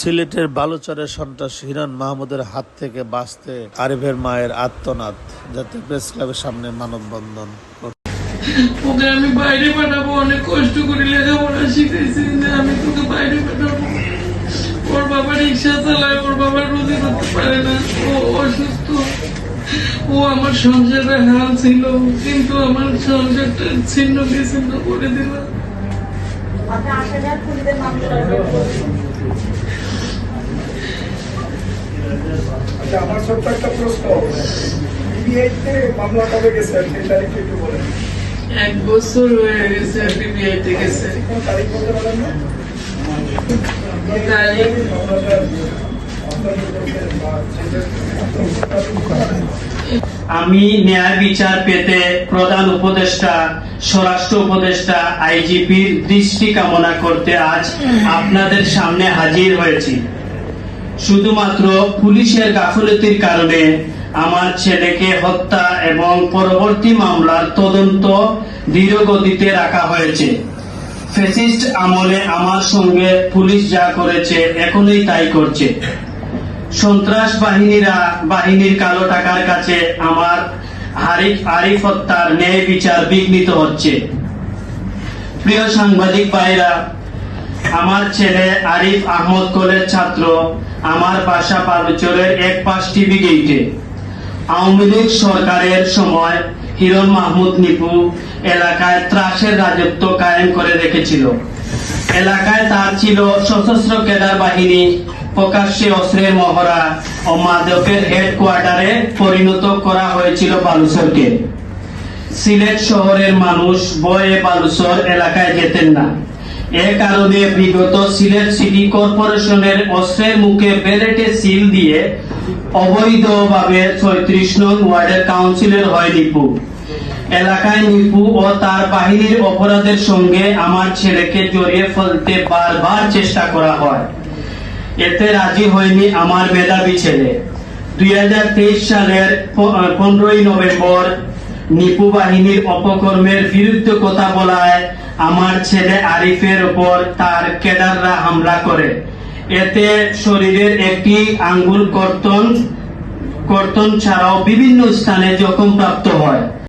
সিলেটের বালুচরের সন্ত্রাস হিরণ মাহমুদের হাত থেকে বাঁচতে আরিফের মায়ের আত্মনাদ যাতে প্রেস ক্লাবের সামনে মানববন্ধন। ওকে আমি বাইরে পাঠাবো অনেক কষ্ট করে লেখাপড়া শিখেছি যে আমি তোকে বাইরে পাঠাবো। ওর বাবা রিক্সা চালায় ওর বাবা রুজি করতে পারে না। ও অসুস্থ। ও আমার সংসারের হাল ছিল কিন্তু আমার সংসারটা ছিন্ন বিচ্ছিন্ন করে দিল। আপনি আসেন আর পুলিশের মামলা আচ্ছা আমার ছোট্ট একটা প্রশ্ন। বিআইতে মামলা কবে গেছে? সেই একটু বলেন। এক বছর হয়ে গেছে বিবিআইতে গেছে। তারিখ বলতে পারেন না? তারিখ? আমি ন্যায় বিচার পেতে প্রধান উপদেষ্টা স্বরাষ্ট্র উপদেষ্টা আইজিপির দৃষ্টি কামনা করতে আজ আপনাদের সামনে হাজির হয়েছি। শুধুমাত্র পুলিশের গাফলতির কারণে আমার ছেলেকে হত্যা এবং পরবর্তী মামলার তদন্ত ধীর গতিতে রাখা হয়েছে। ফেসিস্ট আমলে আমার সঙ্গে পুলিশ যা করেছে, এখনই তাই করছে। সন্ত্রাস বাহিনীরা, বাহিনীর কালো টাকার কাছে আমার হারিফ আরিফ হত্যার ন্যায় বিচার বিঘ্নিত হচ্ছে। প্রিয় সাংবাদিক ভাইরা, আমার ছেলে আরিফ আহমদ কলেজ ছাত্র আমার বাসা পালচরের এক পাশ টিভি গেইটে। আওয়ামী লীগ সরকারের সময় হিরণ মাহমুদ নিপু এলাকায় ত্রাসের রাজত্ব কায়েম করে রেখেছিল। এলাকায় তার ছিল সশস্ত্র কেদার বাহিনী, প্রকাশ্যে অস্ত্রের মহড়া ও মাদকের হেডকোয়ার্টারে পরিণত করা হয়েছিল বালুসরকে সিলেট শহরের মানুষ বয়ে বালুসর এলাকায় যেতেন না। এ কারণে বিগত সিলেট সিটি কর্পোরেশনের অস্ত্রের মুখে ব্যালেটে সিল দিয়ে অবৈধভাবে ছয়ত্রিশ নং ওয়ার্ডের কাউন্সিলর হয় নিপু এলাকায় নিপু ও তার বাহিনীর অপরাধের সঙ্গে আমার ছেলেকে জড়িয়ে ফেলতে বারবার চেষ্টা করা হয়। এতে রাজি হয়নি আমার মেধাবী ছেলে। দুই হাজার তেইশ সালের পনেরোই নভেম্বর নিপু বাহিনীর অপকর্মের বিরুদ্ধে কথা বলায়, আমার ছেলে আরিফের উপর তার কেদাররা হামলা করে। এতে শরীরের একটি আঙ্গুল কর্তন কর্তন ছাড়াও বিভিন্ন স্থানে জখম প্রাপ্ত হয়।